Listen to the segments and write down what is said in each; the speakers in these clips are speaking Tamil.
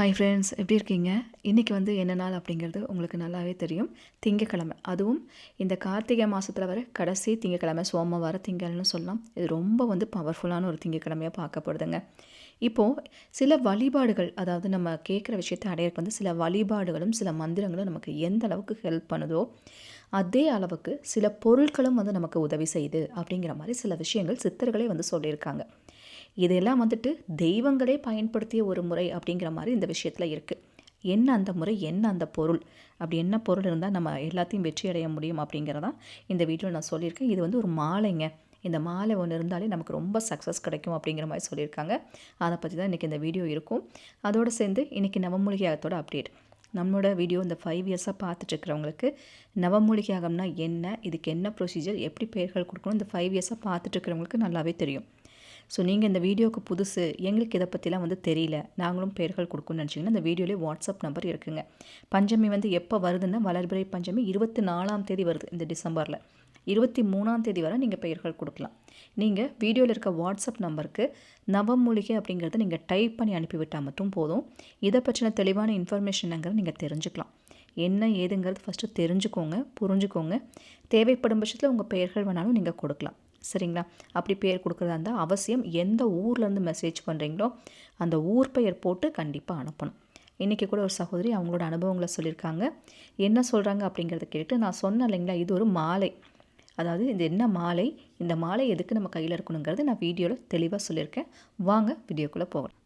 ஹாய் ஃப்ரெண்ட்ஸ் எப்படி இருக்கீங்க? இன்றைக்கி வந்து என்ன நாள் அப்படிங்கிறது உங்களுக்கு நல்லாவே தெரியும். திங்கக்கிழமை. அதுவும் இந்த கார்த்திகை மாதத்தில் வர கடைசி திங்கக்கிழமை சோமவார திங்கள்னு சொல்லலாம். இது ரொம்ப வந்து பவர்ஃபுல்லான ஒரு திங்கக்கிழமையாக பார்க்கப்படுதுங்க. இப்போது சில வழிபாடுகள் அதாவது நம்ம கேட்குற விஷயத்தை அடையிறக்கு வந்து சில வழிபாடுகளும் சில மந்திரங்களும் நமக்கு எந்த அளவுக்கு ஹெல்ப் பண்ணுதோ அதே அளவுக்கு சில பொருட்களும் வந்து நமக்கு உதவி செய்யுது அப்படிங்கிற மாதிரி சில விஷயங்கள் சித்தர்களே வந்து சொல்லியிருக்காங்க. இதெல்லாம் வந்துட்டு தெய்வங்களே பயன்படுத்திய ஒரு முறை அப்படிங்கிற மாதிரி இந்த விஷயத்தில் இருக்குது என்ன அந்த முறை என்ன அந்த பொருள் அப்படி என்ன பொருள் இருந்தால் நம்ம எல்லாத்தையும் வெற்றி அடைய முடியும் அப்படிங்கிறதான் இந்த வீடியோவில் நான் சொல்லியிருக்கேன். இது வந்து ஒரு மாலைங்க. இந்த மாலை ஒன்று இருந்தாலே நமக்கு ரொம்ப சக்ஸஸ் கிடைக்கும் அப்படிங்கிற மாதிரி சொல்லியிருக்காங்க. அதை பற்றி தான் இன்றைக்கி இந்த வீடியோ இருக்கும். அதோடு சேர்ந்து இன்றைக்கி நவமூலிகையாகத்தோட அப்டேட் நம்மளோட வீடியோ இந்த ஃபைவ் இயர்ஸாக பார்த்துட்ருக்கிறவங்களுக்கு நவமூலிகையாகம்னா என்ன இதுக்கு என்ன ப்ரொசீஜர் எப்படி பெயர்கள் கொடுக்கணும் இந்த ஃபைவ் இயர்ஸாக பார்த்துட்ருக்கிறவங்களுக்கு நல்லாவே தெரியும். ஸோ நீங்கள் இந்த வீடியோவுக்கு புதுசு எங்களுக்கு இதை பற்றிலாம் வந்து தெரியல. நாங்களும் பெயர்கள் கொடுக்கணும்னு நினச்சிங்கன்னா இந்த வீடியோலேயே வாட்ஸ்அப் நம்பர் இருக்குங்க. பஞ்சமி வந்து எப்போ வருதுன்னா வளர்பிறை பஞ்சமி இருபத்தி நாலாம் தேதி வருது இந்த டிசம்பரில். இருபத்தி மூணாம் தேதி வரை நீங்கள் பெயர்கள் கொடுக்கலாம். நீங்கள் வீடியோவில் இருக்க வாட்ஸ்அப் நம்பருக்கு நவமூலிகை அப்படிங்கிறத நீங்கள் டைப் பண்ணி அனுப்பிவிட்டால் மட்டும் போதும். இதை பற்றின தெளிவான இன்ஃபர்மேஷனுங்கிறத நீங்கள் தெரிஞ்சுக்கலாம். என்ன ஏதுங்கிறது ஃபஸ்ட்டு தெரிஞ்சுக்கோங்க புரிஞ்சுக்கோங்க. தேவைப்படும் பட்சத்தில் உங்கள் பெயர்கள் வேணாலும் நீங்கள் கொடுக்கலாம். சரிங்களா? அப்படி பேர் கொடுக்குறதா இருந்தால் அவசியம் எந்த ஊர்லேருந்து மெசேஜ் பண்ணுறீங்களோ அந்த ஊர் பெயர் போட்டு கண்டிப்பாக அனுப்பணும். இன்றைக்கி கூட ஒரு சகோதரி அவங்களோட அனுபவங்களை சொல்லியிருக்காங்க. என்ன சொல்கிறாங்க அப்படிங்கிறத கேட்டு நான் சொன்னேன் இல்லைங்களா? இது ஒரு மாலை. அதாவது இது என்ன மாலை? இந்த மாலை எதுக்கு நம்ம கையில் இருக்கணுங்கிறது நான் வீடியோவில் தெளிவாக சொல்லியிருக்கேன். வாங்க வீடியோக்குள்ளே போகலாம்.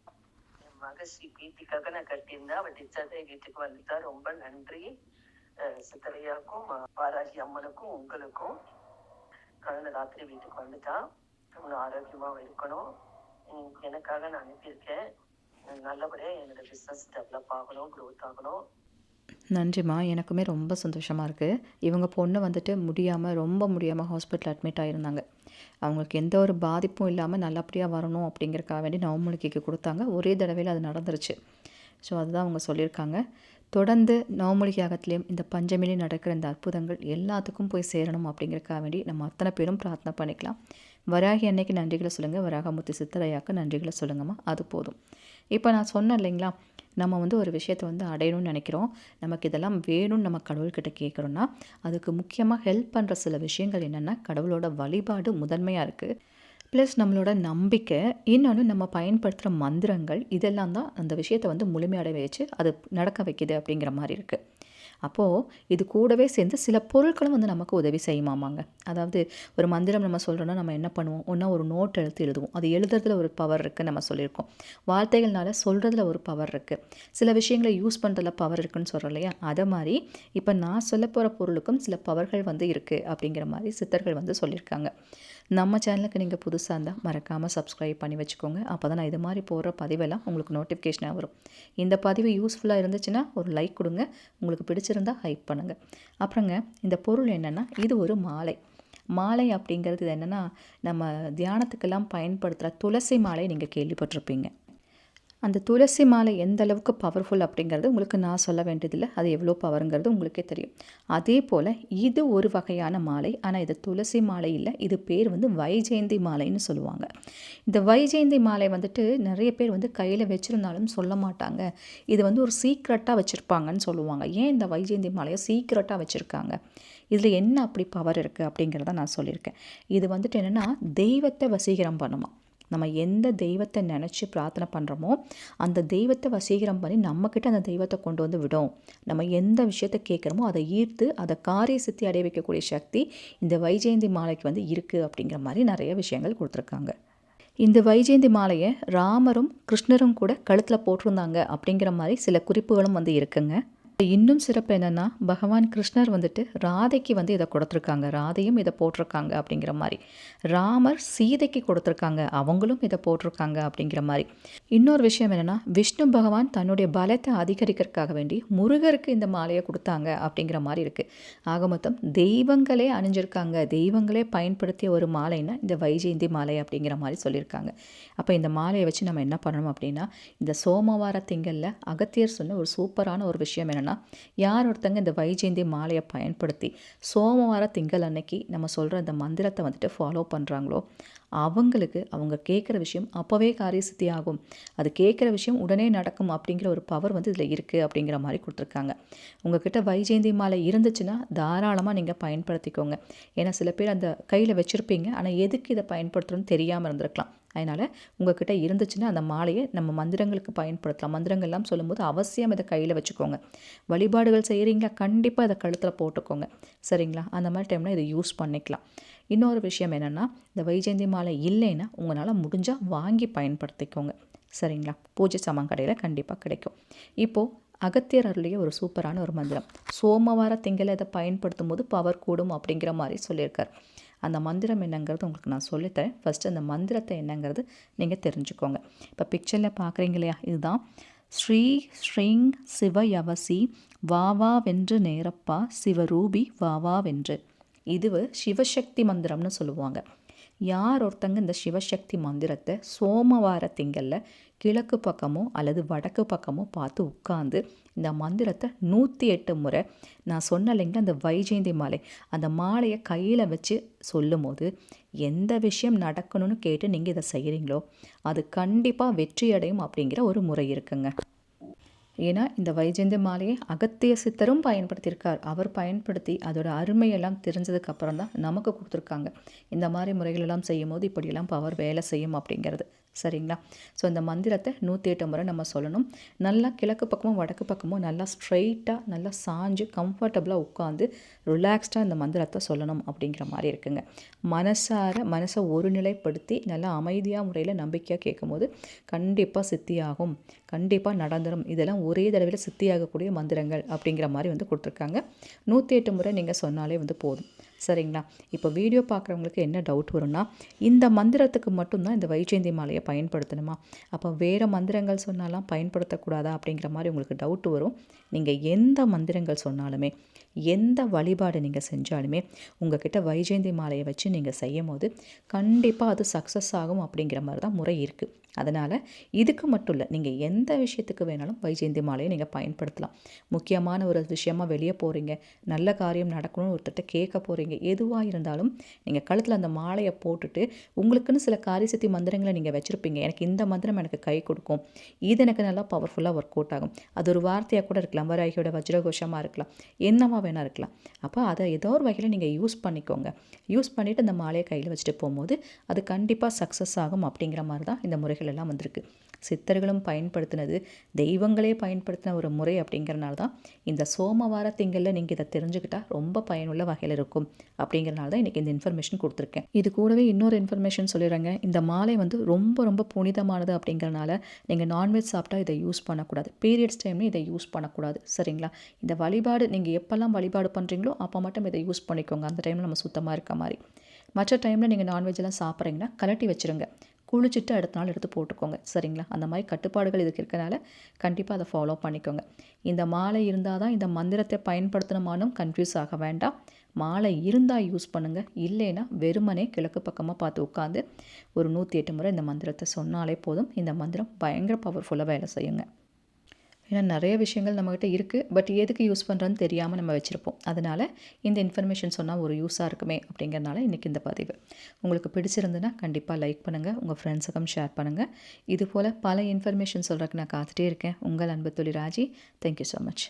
மகசி பீத்திக்காக நான் கட்டியிருந்தேன். அவள் டிச்சாதே வீட்டுக்கு வந்துட்டா. ரொம்ப நன்றி. சித்தரையாக்கும் பாராஜி பாராகி அம்மனுக்கும் உங்களுக்கும். கடந்த ராத்திரி வீட்டுக்கு வந்துட்டா அவனும் ஆரோக்கியமாக இருக்கணும். எனக்காக நான் அனுப்பியிருக்கேன். நல்லபடியாக என்னோட பிசினஸ் டெவலப் ஆகணும் க்ரோத் ஆகணும். நன்றிம்மா. எனக்குமே ரொம்ப சந்தோஷமாக இருக்குது இவங்க பொண்ணு வந்துட்டு முடியாமல் ரொம்ப முடியாமல் ஹாஸ்பிட்டல் அட்மிட் ஆகியிருந்தாங்க அவங்களுக்கு எந்த ஒரு பாதிப்பும் இல்லாமல் நல்லபடியாக வரணும் அப்படிங்கிறக்காக வேண்டி நவமூலிகைக்கு கொடுத்தாங்க. ஒரே தடவையில் அது நடந்துருச்சு. ஸோ அதுதான் அவங்க சொல்லியிருக்காங்க. தொடர்ந்து நவமொழி யாகத்திலையும் இந்த பஞ்சமிலையும் நடக்கிற இந்த அற்புதங்கள் எல்லாத்துக்கும் போய் சேரணும் அப்படிங்கிறக்காக வேண்டி நம்ம அத்தனை பேரும் பிரார்த்தனை பண்ணிக்கலாம். வராகி அன்னைக்கு நன்றிகளை சொல்லுங்கள் வராகமுத்து சித்தரையாக்கு நன்றிகளை சொல்லுங்கம்மா. அது போதும். இப்போ நான் சொன்னேன் இல்லைங்களா நம்ம வந்து ஒரு விஷயத்தை வந்து அடையணும்னு நினைக்கிறோம். நமக்கு இதெல்லாம் வேணும்னு நம்ம கடவுள்கிட்ட கேட்குறோன்னா அதுக்கு முக்கியமாக ஹெல்ப் பண்ணுற சில விஷயங்கள் என்னென்னா கடவுளோட வழிபாடு முதன்மையாக இருக்குது ப்ளஸ் நம்மளோட நம்பிக்கை இன்னொன்று நம்ம பயன்படுத்துகிற மந்திரங்கள் இதெல்லாம் தான் அந்த விஷயத்தை வந்து முழுமையடைய வச்சு அது நடக்க வைக்குது அப்படிங்கிற மாதிரி இருக்குது அப்போது இது கூடவே சேர்ந்து சில பொருட்களும் வந்து நமக்கு உதவி செய்யுமாமாங்க. அதாவது ஒரு மந்திரம் நம்ம சொல்கிறோன்னா நம்ம என்ன பண்ணுவோம்? ஒன்றா ஒரு நோட் எழுத்து எழுதுவோம். அது எழுதுறதுல ஒரு பவர் இருக்குது நம்ம சொல்லியிருக்கோம். வார்த்தைகள்னால சொல்கிறதுல ஒரு பவர் இருக்குது சில விஷயங்களை யூஸ் பண்ணுறதுல பவர் இருக்குன்னு சொல்கிறோம் இல்லையா? அதை மாதிரி இப்போ நான் சொல்ல போகிற பொருளுக்கும் சில பவர்கள் வந்து இருக்குது அப்படிங்கிற மாதிரி சித்தர்கள் வந்து சொல்லியிருக்காங்க. நம்ம சேனலுக்கு நீங்கள் புதுசாக இருந்தால் மறக்காமல் சப்ஸ்கிரைப் பண்ணி வச்சுக்கோங்க. அப்போ தான் நான் இது மாதிரி போடுற பதிவெல்லாம் உங்களுக்கு நோட்டிஃபிகேஷனாக வரும். இந்த பதிவு யூஸ்ஃபுல்லாக இருந்துச்சுன்னா ஒரு லைக் கொடுங்க. உங்களுக்கு பிடிச்சிருந்தா ஹைப் பண்ணுங்கள் அப்புறங்க இந்த பொருள் என்னென்னா இது ஒரு மாலை. மாலை அப்படிங்கிறது இது என்னென்னா நம்ம தியானத்துக்கெல்லாம் பயன்படுத்துகிற துளசி மாலை நீங்கள் கேள்விப்பட்டிருப்பீங்க. அந்த துளசி மாலை எந்த அளவுக்கு பவர்ஃபுல் அப்படிங்கிறது உங்களுக்கு நான் சொல்ல வேண்டியதில்லை. அது எவ்வளோ பவருங்கிறது உங்களுக்கே தெரியும். அதே போல் இது ஒரு வகையான மாலை. ஆனால் இது துளசி மாலை இல்லை. இது பேர் வந்து வைஜெயந்தி மாலைன்னு சொல்லுவாங்க. இந்த வைஜெயந்தி மாலை வந்துட்டு நிறைய பேர் வந்து கையில் வச்சுருந்தாலும் சொல்ல மாட்டாங்க. இது வந்து ஒரு சீக்ரெட்டாக வச்சுருப்பாங்கன்னு சொல்லுவாங்க. ஏன் இந்த வைஜெயந்தி மாலையை சீக்ரெட்டாக வச்சுருக்காங்க? இதில் என்ன அப்படி பவர் இருக்குது அப்படிங்கிறத நான் சொல்லியிருக்கேன். இது வந்துட்டு என்னென்னா தெய்வத்தை வசீகரம் பண்ணுமா. நம்ம எந்த தெய்வத்தை நினச்சி பிரார்த்தனை பண்ணுறோமோ அந்த தெய்வத்தை வசீகரம் பண்ணி நம்மக்கிட்ட அந்த தெய்வத்தை கொண்டு வந்து விடும். நம்ம எந்த விஷயத்தை கேட்குறோமோ அதை ஈர்த்து அதை காரிய சித்தி அடைய வைக்கக்கூடிய சக்தி இந்த வைஜெயந்தி மாலைக்கு வந்து இருக்குது அப்படிங்கிற மாதிரி நிறைய விஷயங்கள் கொடுத்துருக்காங்க. இந்த வைஜெயந்தி மாலையை ராமரும் கிருஷ்ணரும் கூட கழுத்தில் போட்டிருந்தாங்க அப்படிங்கிற மாதிரி சில குறிப்புகளும் வந்து இருக்குங்க. இன்னும் சிறப்பு என்னென்னா பகவான் கிருஷ்ணர் வந்துட்டு ராதைக்கு வந்து இதை கொடுத்துருக்காங்க. ராதையும் இதை போட்டிருக்காங்க அப்படிங்கிற மாதிரி. ராமர் சீதைக்கு கொடுத்துருக்காங்க. அவங்களும் இதை போட்டிருக்காங்க அப்படிங்கிற மாதிரி. இன்னொரு விஷயம் என்னென்னா விஷ்ணு பகவான் தன்னுடைய பலத்தை அதிகரிக்கிறதுக்காக வேண்டி முருகருக்கு இந்த மாலையை கொடுத்தாங்க அப்படிங்கிற மாதிரி இருக்குது ஆக மொத்தம் தெய்வங்களே அணிஞ்சிருக்காங்க. தெய்வங்களே பயன்படுத்திய ஒரு மாலைன்னா இந்த வைஜெயந்தி மாலை அப்படிங்கிற மாதிரி சொல்லியிருக்காங்க. அப்போ இந்த மாலையை வச்சு நம்ம என்ன பண்ணணும் அப்படின்னா இந்த சோமவார திங்களில் அகத்தியர் சொன்ன ஒரு சூப்பரான ஒரு விஷயம் என்னென்னா யார் ஒருத்தங்க இந்த வைஜெயந்தி மாலையை பயன்படுத்தி சோமவார திங்கள் அன்னைக்கு நம்ம சொல்கிற அந்த மந்திரத்தை வந்துட்டு ஃபாலோ பண்ணுறாங்களோ அவங்களுக்கு அவங்க கேட்குற விஷயம் அப்போவே காரிய சித்தி ஆகும். அது கேட்குற விஷயம் உடனே நடக்கும் அப்படிங்கிற ஒரு பவர் வந்து இதில் இருக்குது அப்படிங்கிற மாதிரி கொடுத்துருக்காங்க. உங்ககிட்ட வைஜெயந்தி மாலை இருந்துச்சுன்னா தாராளமாக நீங்கள் பயன்படுத்திக்கோங்க. ஏன்னா சில பேர் அந்த கையில் வச்சுருப்பீங்க ஆனால் எதுக்கு இதை பயன்படுத்துகிறோன்னு தெரியாமல் இருந்திருக்கலாம். அதனால் உங்ககிட்ட இருந்துச்சுன்னா அந்த மாலையை நம்ம மந்திரங்களுக்கு பயன்படுத்தலாம். மந்திரங்கள்லாம் சொல்லும்போது அவசியம் இதை கையில் வச்சுக்கோங்க. வழிபாடுகள் செய்கிறீங்களா கண்டிப்பாக இதை கழுத்தில் போட்டுக்கோங்க. சரிங்களா? அந்த மாதிரி டைமில் இதை யூஸ் பண்ணிக்கலாம். இன்னொரு விஷயம் என்னென்னா இந்த வைஜெயந்தி மாலை இல்லைன்னா உங்களால் முடிஞ்சால் வாங்கி பயன்படுத்திக்கோங்க. சரிங்களா? பூஜை சாமான் கடையில் கண்டிப்பாக கிடைக்கும். இப்போது அகத்தியர் அருளிய ஒரு சூப்பரான ஒரு மந்திரம். சோமவார திங்களை இதை பயன்படுத்தும் போது பவர் கூடும் அப்படிங்கிற மாதிரி சொல்லியிருக்கார். அந்த மந்திரம் என்னங்கிறது உங்களுக்கு நான் சொல்லித்தரேன் ஃபஸ்ட்டு அந்த மந்திரத்தை என்னங்கிறது நீங்கள் தெரிஞ்சுக்கோங்க. இப்போ பிக்சரில் பார்க்குறீங்க இல்லையா? இதுதான். ஸ்ரீ ஸ்ரீங் சிவயவசி வாவா வென்று நேரப்பா சிவரூபி வாவா வென்று. இது சிவசக்தி மந்திரம்னு சொல்லுவாங்க. யார் ஒருத்தங்க இந்த சிவசக்தி மந்திரத்தை சோமவார திங்களில் கிழக்கு பக்கமோ அல்லது வடக்கு பக்கமோ பார்த்து உட்காந்து இந்த மந்திரத்தை நூற்றி எட்டு முறை நான் சொன்னலைங்க அந்த வைஜெயந்தி மாலை அந்த மாலையை கையில் வச்சு சொல்லும் போது எந்த விஷயம் நடக்கணும்னு கேட்டு நீங்கள் இதை செய்கிறீங்களோ அது கண்டிப்பாக வெற்றி அடையும் அப்படிங்கிற ஒரு முறை இருக்குங்க. ஏன்னா இந்த வைஜெயந்த மாலையை அகத்திய சித்தரும் பயன்படுத்தியிருக்கார். அவர் பயன்படுத்தி அதோட அருமையெல்லாம் தெரிஞ்சதுக்கு அப்புறம் தான் நமக்கு கொடுத்துருக்காங்க. இந்த மாதிரி முறைகளெல்லாம் செய்யும் போது இப்படியெல்லாம் பவர் வேலை செய்யும் அப்படிங்கிறது. சரிங்களா? ஸோ இந்த மந்திரத்தை நூற்றி எட்டு முறை நம்ம சொல்லணும். நல்லா கிழக்கு பக்கமும் வடக்கு பக்கமும் நல்லா ஸ்ட்ரைட்டாக நல்லா சாஞ்சு கம்ஃபர்டபுளாக உட்காந்து ரிலாக்ஸ்டாக இந்த மந்திரத்தை சொல்லணும் அப்படிங்கிற மாதிரி இருக்குங்க. மனசார மனசை ஒருநிலைப்படுத்தி நல்லா அமைதியாக முறையில் நம்பிக்கையாக கேட்கும் போது கண்டிப்பாக சித்தியாகும். கண்டிப்பாக நடந்துடும் இதெல்லாம் ஒரே தடவையில் சித்தியாகக்கூடிய மந்திரங்கள் அப்படிங்கிற மாதிரி வந்து கொடுத்துருக்காங்க. நூற்றி எட்டு முறை நீங்கள் சொன்னாலே வந்து போதும். சரிங்களா? இப்போ வீடியோ பார்க்குறவங்களுக்கு என்ன டவுட் வரும்னா இந்த மந்திரத்துக்கு மட்டும்தான் இந்த வைஜெயந்தி மாலையை பயன்படுத்தணுமா? அப்போ வேறு மந்திரங்கள் சொன்னாலாம் பயன்படுத்தக்கூடாதா அப்படிங்கிற மாதிரி உங்களுக்கு டவுட் வரும். நீங்கள் எந்த மந்திரங்கள் சொன்னாலுமே எந்த வழிபாடு நீங்கள் செஞ்சாலுமே உங்ககிட்ட வைஜெயந்தி மாலையை வச்சு நீங்கள் செய்யும் போது கண்டிப்பாக அது சக்ஸஸ் ஆகும் அப்படிங்கிற மாதிரி தான் முறை இருக்குது அதனால் இதுக்கு மட்டும் இல்லை நீங்கள் எந்த விஷயத்துக்கு வேணாலும் வைஜெயந்தி மாலையை நீங்கள் பயன்படுத்தலாம். முக்கியமான ஒரு விஷயமா வெளியே போகிறீங்க நல்ல காரியம் நடக்கணும்னு ஒருத்தர்கிட்ட கேட்க போகிறீங்க எதுவாக இருந்தாலும் நீங்கள் கழுத்தில் அந்த மாலையை போட்டுட்டு உங்களுக்குன்னு சில காரியசக்தி மந்திரங்களை நீங்கள் வச்சுருப்பீங்க. எனக்கு இந்த மந்திரம் எனக்கு கை கொடுக்கும். இது எனக்கு நல்லா பவர்ஃபுல்லாக ஒர்க் அவுட் ஆகும். அது ஒரு வார்த்தையாக கூட இருக்கலாம் வராகியோட வஜ்ரகோஷமாக இருக்கலாம். என்னவா வேணால் இருக்கலாம். அப்போ அதை ஏதோ ஒரு வகையில் நீங்கள் யூஸ் பண்ணிக்கோங்க. யூஸ் பண்ணிவிட்டு அந்த மாலையை கையில் வச்சுட்டு போகும்போது அது கண்டிப்பாக சக்ஸஸ் ஆகும் அப்படிங்கிற மாதிரி தான் இந்த முறைகள் எல்லாம் வந்திருக்கு. சித்தர்களும் பயன்படுத்தினது தெய்வங்களே பயன்படுத்தின ஒரு முறை அப்படிங்கிறனால தான் இந்த சோமவார திங்களில் நீங்கள் இதை தெரிஞ்சுக்கிட்டால் ரொம்ப பயனுள்ள வகையில் இருக்கும் அப்படிங்கிறனால தான் இன்றைக்கி இந்த இன்ஃபர்மேஷன் கொடுத்துருக்கேன். இது கூடவே இன்னொரு இன்ஃபர்மேஷன் சொல்லிடுறாங்க. இந்த மாலை வந்து ரொம்ப ரொம்ப புனிதமானது அப்படிங்கிறனால நீங்கள் நான்வெஜ் சாப்பிட்டா இதை யூஸ் பண்ணக்கூடாது. பீரியட்ஸ் டைம்ல இதை யூஸ் பண்ணக்கூடாது. சரிங்களா? இந்த வழிபாடு நீங்கள் எப்போல்லாம் வழிபாடு பண்ணுறீங்களோ அப்போ மட்டும் இதை யூஸ் பண்ணிக்கோங்க. அந்த டைமில் நம்ம சுத்தமாக இருக்க மாதிரி. மற்ற டைமில் நீங்கள் நான்வெஜ்லாம் சாப்பிட்றீங்கன்னா கலட்டி வச்சுருங்க. குளிச்சுட்டு அடுத்த நாள் எடுத்து போட்டுக்கோங்க. சரிங்களா? அந்த மாதிரி கட்டுப்பாடுகள் இதுக்கு இருக்கனால கண்டிப்பாக அதை ஃபாலோ பண்ணிக்கோங்க. இந்த மாலை இருந்தால் தான் இந்த மந்திரத்தை பயன்படுத்தணுமானும் கன்ஃபியூஸ் ஆக வேண்டாம். மாலை இருந்தால் யூஸ் பண்ணுங்கள் இல்லைன்னா வெறுமனே கிழக்கு பக்கமாக பார்த்து உட்காந்து ஒரு நூற்றி எட்டு முறை இந்த மந்திரத்தை சொன்னாலே போதும். இந்த மந்திரம் பயங்கர பவர்ஃபுல்லாக வேலை செய்யுங்க. ஏன்னா நிறைய விஷயங்கள் நம்மக்கிட்ட இருக்குது பட் எதுக்கு யூஸ் பண்ணுறோன்னு தெரியாமல் நம்ம வச்சுருப்போம். அதனால் இந்த இன்ஃபர்மேஷன் சொன்னால் ஒரு யூஸாக இருக்குமே அப்படிங்கிறனால இன்றைக்கி இந்த பதிவு. உங்களுக்கு பிடிச்சிருந்துன்னா கண்டிப்பாக லைக் பண்ணுங்கள் உங்கள் ஃப்ரெண்ட்ஸுக்கும் ஷேர் பண்ணுங்கள் இது போல் பல இன்ஃபர்மேஷன் சொல்கிறதுக்கு நான் காத்துட்டே இருக்கேன். உங்கள் அன்பு தொழில் ராஜி. Thank you so much